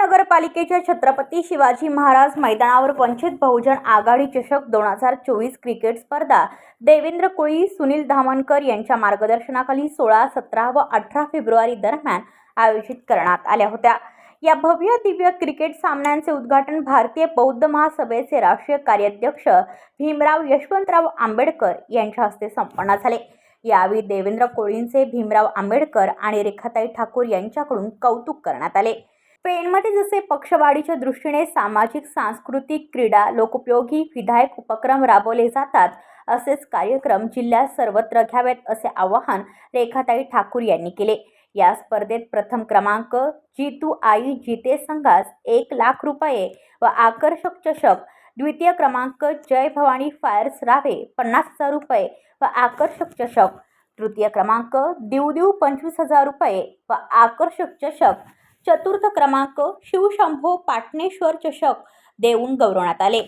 नगरपालिकेच्या छत्रपती शिवाजी महाराज मैदानावर वंचित बहुजन आघाडी चषक दोन हजार चोवीस क्रिकेट स्पर्धा देवेंद्र कोळी सुनील धामणकर यांच्या मार्गदर्शनाखाली सोळा सतरा व अठरा फेब्रुवारी दरम्यान आयोजित करण्यात आल्या होत्या. या भव्य दिव्य क्रिकेट सामन्यांचे उद्घाटन भारतीय बौद्ध महासभेचे राष्ट्रीय कार्याध्यक्ष भीमराव यशवंतराव आंबेडकर यांच्या हस्ते संपन्न झाले. यावेळी देवेंद्र कोळींचे भीमराव आंबेडकर आणि रेखाताई ठाकूर यांच्याकडून कौतुक करण्यात आले. स्पेनमध्ये जसे पक्षवाढीच्या दृष्टीने सामाजिक सांस्कृतिक क्रीडा लोकोपयोगी विधायक उपक्रम राबवले जातात असेच कार्यक्रम जिल्ह्यात सर्वत्र घ्यावेत असे आवाहन रेखाताई ठाकूर यांनी केले. या स्पर्धेत प्रथम क्रमांक जितू आई जिते संघास एक लाख रुपये व आकर्षक चषक द्वितीय क्रमांक जय भवानी फायर्स रावे पन्नास हजार रुपये व आकर्षक चषक तृतीय क्रमांक दिवदिव पंचवीस हजार रुपये व आकर्षक चषक चतुर्थ क्रमांक शिवशंभो पाटणेश्वर चषक देऊन गौरवण्यात आले.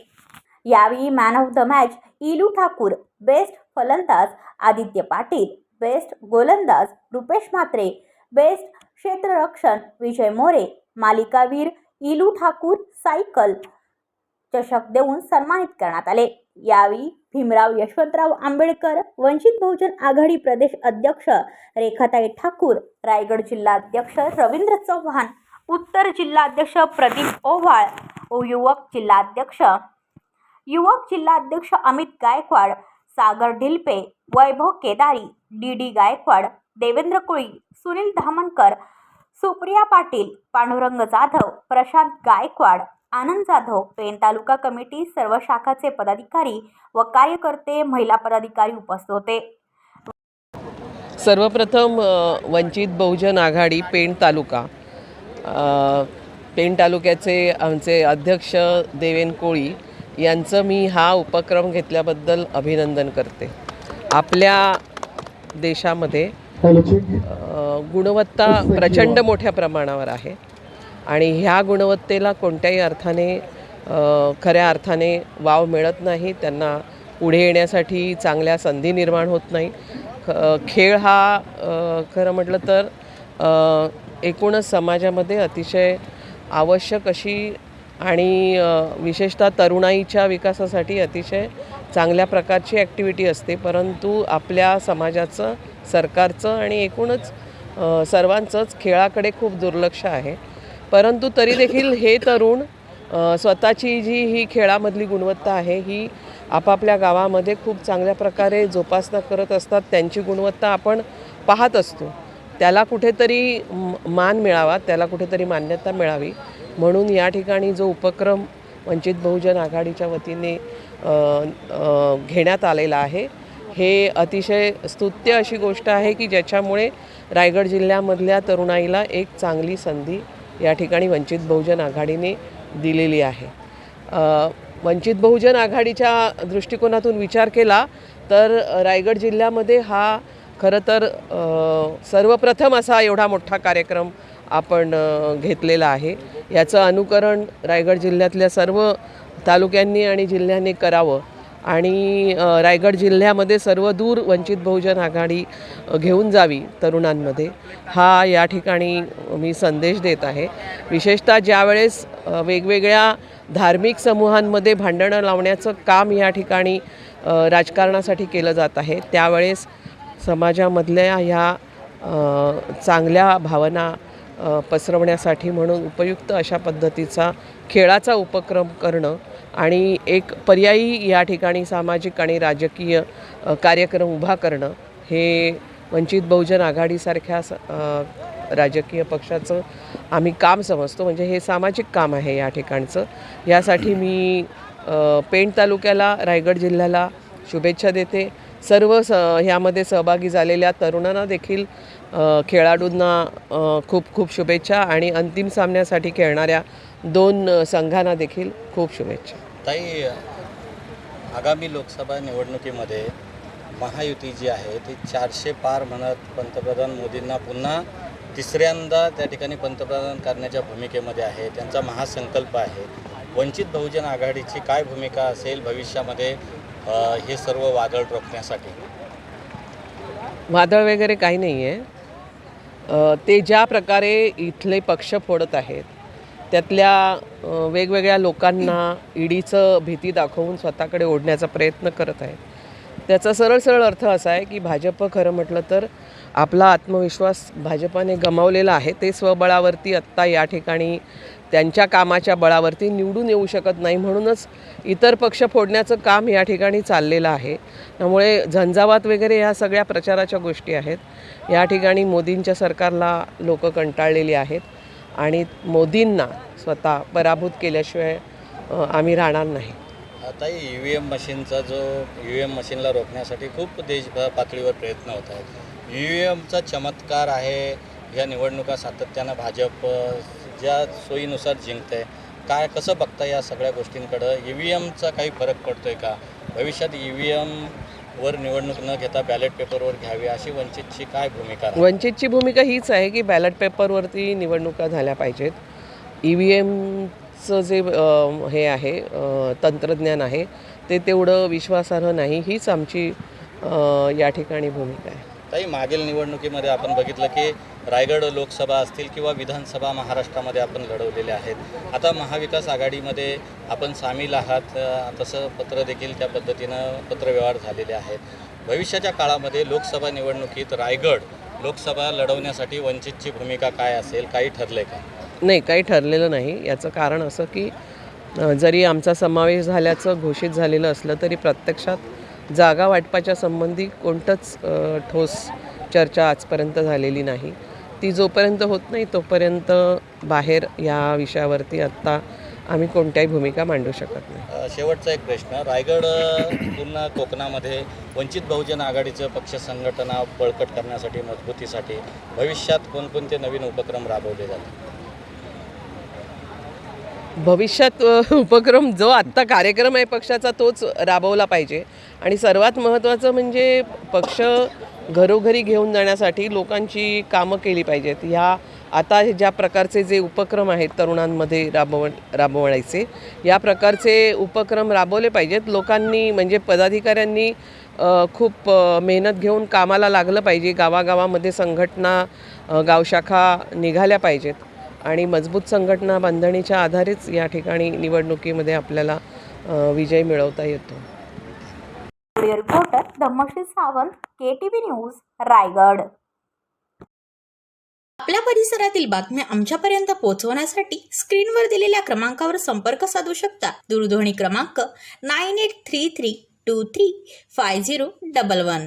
यावेळी मॅन ऑफ द मॅच इलू ठाकूर बेस्ट फलंदाज आदित्य पाटील बेस्ट गोलंदाज रुपेश म्हात्रे बेस्ट क्षेत्ररक्षण विजय मोरे मालिकावीर इलू ठाकूर सायकल चषक देऊन सन्मानित करण्यात आले. यावेळी भीमराव यशवंतराव आंबेडकर वंचित बहुजन आघाडी प्रदेश अध्यक्ष रेखाताई ठाकूर रायगड जिल्हाध्यक्ष रवींद्र चव्हाण उत्तर जिल्हाध्यक्ष प्रदीप ओव्हाळ युवक जिल्हाध्यक्ष युवक जिल्हाध्यक्ष Amit Gaikwad Sagar Dhilpe Vaibhav Kedari D D Gaikwad Devendra Kuli Sunil Dhamankar Supriya Patil Pandurang Jadhav Prashant Gaikwad Anand Jadhav Pen taluka committee सर्व शाखाचे पदाधिकारी व कार्यकर्ते महिला पदाधिकारी उपस्थित होते. सर्वप्रथम वंचित बहुजन आघाडी पेण तालुका. पेण तालुक्याचे आमचे अध्यक्ष देवेन कोळी यांचं मी हा उपक्रम घेतल्याबद्दल अभिनंदन करते. आपल्या देशामध्ये गुणवत्ता प्रचंड मोठ्या प्रमाणावर आहे. आणि ह्या गुणवत्तेला कोणत्याही अर्थाने खऱ्या अर्थाने वाव मिळत नाही. त्यांना पुढे येण्यासाठी चांगल्या संधी निर्माण होत नाही. ख- खेळ हा खरं म्हटलं तर एकूणच समाजामध्ये अतिशय आवश्यक अशी आणि विशेषतः तरुणाईच्या विकासासाठी अतिशय चांगल्या प्रकारची ॲक्टिव्हिटी असते. परंतु आपल्या समाजाचं सरकारचं आणि एकूणच सर्वांचंच खेळाकडे खूप दुर्लक्ष आहे. परंतु तरी देखील हे तरुण स्वतःची जी ही खेळामधली गुणवत्ता आहे ही आपापल्या गावामध्ये खूप चांगल्या प्रकारे जोपासना करत असतात. त्यांची गुणवत्ता आपण पाहत असतो. त्याला कुठेतरी मान मिळावा त्याला कुठेतरी मान्यता मिळावी. म्हणून या ठिकाणी जो उपक्रम वंचित बहुजन आघाडीच्या वतीने घेण्यात आलेला आहे हे अतिशय स्तुत्य अशी गोष्ट आहे की ज्याच्यामुळे रायगड जिल्ह्यामधल्या तरुणाईला एक चांगली संधी या ठिकाणी वंचित बहुजन आघाडीने दिलेली आहे. वंचित बहुजन आघाडीच्या दृष्टिकोनातून विचार केला तर रायगड जिल्ह्यामध्ये हा खरं तर सर्वप्रथम असा एवढा मोठा कार्यक्रम आपण घेतलेला आहे. याचं अनुकरण रायगड जिल्ह्यातल्या सर्व तालुक्यांनी आणि जिल्ह्यांनी करावं आणि रायगड जिल्ह्यामध्ये सर्व दूर वंचित बहुजन आघाडी घेऊन जावी तरुणांमध्ये. हा या ठिकाणी मी संदेश देत आहे. विशेषतः ज्यावेळेस वेगवेगळ्या धार्मिक समूहांमध्ये भांडणं लावण्याचं काम या ठिकाणी राजकारणासाठी केलं जात आहे त्यावेळेस समाजामधल्या ह्या चांगल्या भावना पसरवण्यासाठी म्हणून उपयुक्त अशा पद्धतीचा खेळाचा उपक्रम करणं आणि एक पर्यायी या ठिकाणी सामाजिक आणि राजकीय कार्यक्रम उभा करणं हे वंचित बहुजन आघाडीसारख्या स- राजकीय पक्षाचं आम्ही काम समजतो. म्हणजे हे सामाजिक काम आहे या ठिकाणचं. यासाठी मी पेंड पेण तालुक्याला रायगड जिल्ह्याला शुभेच्छा देते. सर्व स ह्यामध्ये सहभागी झालेल्या तरुणांना देखील खेळाडूंना खूप खूप शुभेच्छा आणि अंतिम सामन्यासाठी खेळणाऱ्या दोन संघांना देखील खूप शुभेच्छा. ताई आगामी लोकसभा निवडणुकीमध्ये महायुती जी आहे ती चारशे पार म्हणत पंतप्रधान मोदींना पुन्हा तिसऱ्यांदा त्या ठिकाणी पंतप्रधान करण्याच्या भूमिकेमध्ये आहे. त्यांचा महासंकल्प आहे. वंचित बहुजन आघाडीची काय भूमिका असेल भविष्यामध्ये हे सर्व वादळ रोखण्यासाठी? वादळ वगैरे काही नाही आहे ते ज्या प्रकारे इथले पक्ष फोडत आहेत त्यातल्या वेगवेगळ्या लोकांना ईडीचं भीती दाखवून स्वतःकडे ओढण्याचा प्रयत्न करत आहे. त्याचा सरळ सरळ अर्थ असा आहे की भाजप खरं म्हटलं तर आपला आत्मविश्वास भाजपाने गमावलेला आहे. ते स्वबळावरती आत्ता या ठिकाणी त्यांच्या कामाच्या बळावरती निवडून येऊ शकत नाही म्हणूनच इतर पक्ष फोडण्याचं काम या ठिकाणी चाललेलं आहे. त्यामुळे झंझावात वगैरे ह्या सगळ्या प्रचाराच्या गोष्टी आहेत. या ठिकाणी मोदींच्या सरकारला लोक कंटाळलेली आहेत. आणि मोदींना स्वतः पराभूत केल्याशिवाय आम्ही राहणार नाही. आता ई व्ही एम मशीनचा जो ई व्ही एम मशीनला रोखण्यासाठी खूप देशभर पातळीवर प्रयत्न होत आहेत. ई व्ही एमचा चमत्कार आहे या निवडणुका सातत्यानं भाजप ज्या सोयीनुसार जिंकते काय कसं बघता या सगळ्या गोष्टींकडं? ई व्ही एमचा काही फरक पडतोय का? भविष्यात ई व्ही एम वर निवडणूक न घेता बॅलेट पेपरवर घ्यावी अशी वंचितची काय भूमिका राहील? वंचितची भूमिका हीच आहे की बॅलेट पेपरवरती निवडणुका झाल्या पाहिजेत. ई व्ही एमचं जे अ, हे आहे अ, तंत्रज्ञान आहे ते तेवढं विश्वासार्ह नाही. हीच आमची अ, या ठिकाणी भूमिका आहे. ताई मागील निवडणुकीमध्ये आपण बघितलं की रायगड लोकसभा असतील किंवा विधानसभा महाराष्ट्रामध्ये आपण लढवलेल्या आहेत. आता महाविकास आघाडीमध्ये आपण सामील आहात. तसं पत्र देखील त्या पद्धतीनं पत्रव्यवहार झालेले आहेत. भविष्याच्या काळामध्ये लोकसभा निवडणुकीत रायगड लोकसभा लढवण्यासाठी वंचितची भूमिका काय असेल काही ठरले का? नाही काही ठरलेलं नाही. याचं कारण असं की जरी आमचा समावेश झाल्याचं घोषित झालेलं असलं तरी प्रत्यक्षात जागा वाटपाच्या संबंधी कोणतंच ठोस चर्चा आजपर्यंत झालेली नाही. ती जोपर्यंत होत नाही तोपर्यंत बाहेर या विषयावरती आत्ता आम्ही कोणत्याही भूमिका मांडू शकत नाही. शेवटचा एक प्रश्न. रायगड पूर्ण कोकणामध्ये वंचित बहुजन आघाडीचं पक्ष संघटना बळकट करण्यासाठी मजबूतीसाठी भविष्यात कोणकोणते नवीन उपक्रम राबवले जातात भविष्यात उपक्रम जो आत्ता कार्यक्रम आहे पक्षाचा तोच राबवला पाहिजे. आणि सर्वात महत्त्वाचं म्हणजे पक्ष घरोघरी घेऊन जाण्यासाठी लोकांची कामं केली पाहिजेत. ह्या आता ज्या प्रकारचे जे उपक्रम आहेत तरुणांमध्ये राबव राबवायचे या प्रकारचे उपक्रम राबवले पाहिजेत. लोकांनी म्हणजे पदाधिकाऱ्यांनी खूप मेहनत घेऊन कामाला लागलं पाहिजे. गावागावामध्ये संघटना गावशाखा निघाल्या पाहिजेत. आणि मजबूत संघटना बांधणीच्या आधारेच या ठिकाणी निवडणुकीमध्ये आपल्याला विजय मिळवता येतो. Reporter Dhammashri Sawant K T V news Raigad. आपल्या परिसरातील बातम्या आमच्यापर्यंत पोहोचवण्यासाठी स्क्रीनवर दिलेल्या क्रमांकावर संपर्क साधू शकता. दूरध्वनी क्रमांक nine eight three three two three five zero double one.